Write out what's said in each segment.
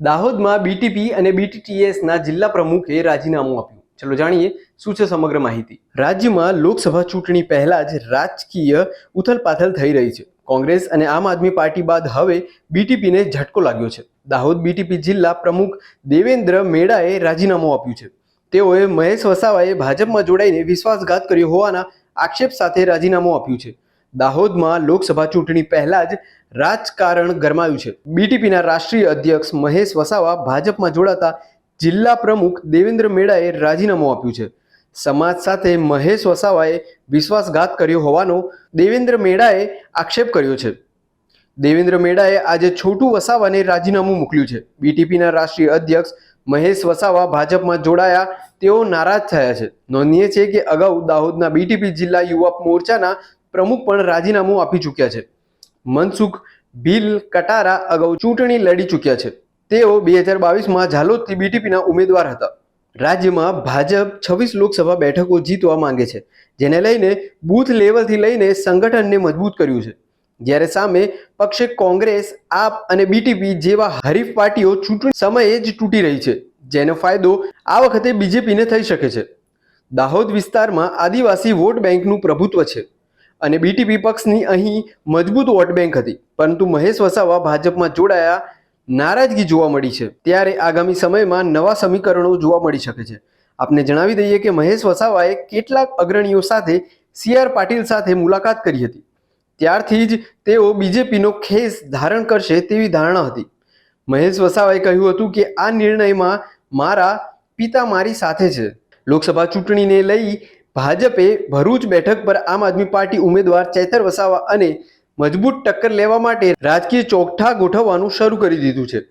દાહોદમાં બીટીપી અને બીટીટીએસના જિલ્લા પ્રમુખે રાજીનામું આપ્યું. ચલો જાણીએ શું છે સમગ્ર માહિતી. રાજ્યમાં લોકસભા ચૂંટણી પહેલા જ રાજકીય ઉથલપાથલ થઈ રહી છે. કોંગ્રેસ અને આમ આદમી પાર્ટી બાદ હવે બીટીપીને ઝટકો લાગ્યો છે. દાહોદ બીટીપી જિલ્લા પ્રમુખ દેવેન્દ્ર મેડાએ રાજીનામું આપ્યું છે. તેઓએ મહેશ વસાવાએ ભાજપમાં જોડાઈને વિશ્વાસઘાત કર્યો હોવાના આક્ષેપ સાથે રાજીનામું આપ્યું છે. દાહોદમાં લોકસભા ચૂંટણી પહેલા જ રાજકારણ ગરમાયું છે. બીટીપીના રાષ્ટ્રીય અધ્યક્ષ મહેશ વસાવા ભાજપમાં જોડાતા જિલ્લા પ્રમુખ દેવેન્દ્ર મેડાએ રાજીનામું આપ્યું છે. સમાજ સાથે મહેશ વસાવાએ વિશ્વાસઘાત કર્યો હોવાનો દેવેન્દ્ર મેડાએ આક્ષેપ કર્યો છે. દેવેન્દ્ર મેડાએ આજે છોટુ વસાવાને રાજીનામું મોકલ્યું છે. બીટીપીના રાષ્ટ્રીય અધ્યક્ષ મહેશ વસાવા ભાજપમાં જોડાયા તેઓ નારાજ થયા છે. નોંધનીય છે કે અગાઉ દાહોદના બીટીપી જિલ્લા યુવા મોરચાના પ્રમુખ પણ રાજીનામું આપી ચૂક્યા છે. મનસુખ ભીલ કટારા અગાઉ ચૂંટણી લડી ચૂક્યા છે. તેઓ બે હજાર બાવીસમાં ઝાલોદથી બીટીપીના ઉમેદવાર હતા. રાજ્યમાં ભાજપ છવ્વીસ લોકસભા બેઠકો જીતવા માંગે છે, જેને લઈને બૂથ લેવલથી લઈને સંગઠનને મજબૂત કર્યું છે. જ્યારે સામે પક્ષે કોંગ્રેસ, આપ અને બીટીપી જેવા હરીફ પાર્ટીઓ ચૂંટણી સમયે જ તૂટી રહી છે, જેનો ફાયદો આ વખતે બીજેપીને થઈ શકે છે. દાહોદ વિસ્તારમાં આદિવાસી વોટ બેંકનું પ્રભુત્વ છે. અને બીટીપી પક્ષની અહીં મજબૂત વોટ બેંક હતી. પરંતુ મહેશ વસાવા ભાજપમાં જોડાયા નારાજગી જોવા મળી છે. ત્યારે આગામી સમયમાં નવા સમીકરણો જોવા મળી શકે છે. આપને જણાવી દઈએ કે મહેશ વસાવાએ કેટલાક અગ્રણીઓ સાથે સી આર પાટીલ સાથે મુલાકાત કરી હતી. ત્યારથી જ તેઓ બીજેપીનો ખેસ ધારણ કરશે તેવી ધારણા હતી. મહેશ વસાવાએ કહ્યું હતું કે આ નિર્ણયમાં મારા પિતા મારી સાથે છે. લોકસભા ચૂંટણીને લઈ ભાજપે ભરૂચ બેઠક પર આમ આદમી પાર્ટી ઉમેદવાર ચેતર વસાવા અને મજબૂત ટક્કર લેવા માટે રાજકીય ચોકઠા ગોઠવવાનું શરૂ કરી દીધું છે.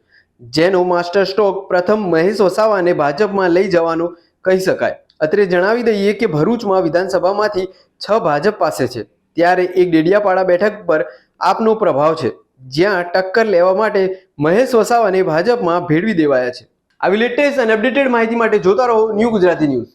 જેનો માસ્ટર સ્ટોક પ્રથમ મહેશ વસાવાને ભાજપમાં લઈ જવાનો કહી શકાય. અત્રે જણાવી દઈએ કે ભરૂચમાં વિધાનસભામાંથી છ ભાજપ પાસે છે. ત્યારે એક ડેડિયાપાડા બેઠક પર આપનો પ્રભાવ છે. જ્યાં ટક્કર લેવા માટે મહેશ વસાવાને ભાજપમાં ભેળવી દેવાયા છે. આવી લેટેસ્ટ અને અપડેટેડ માહિતી માટે જોતા રહો ન્યૂ ગુજરાતી ન્યૂઝ.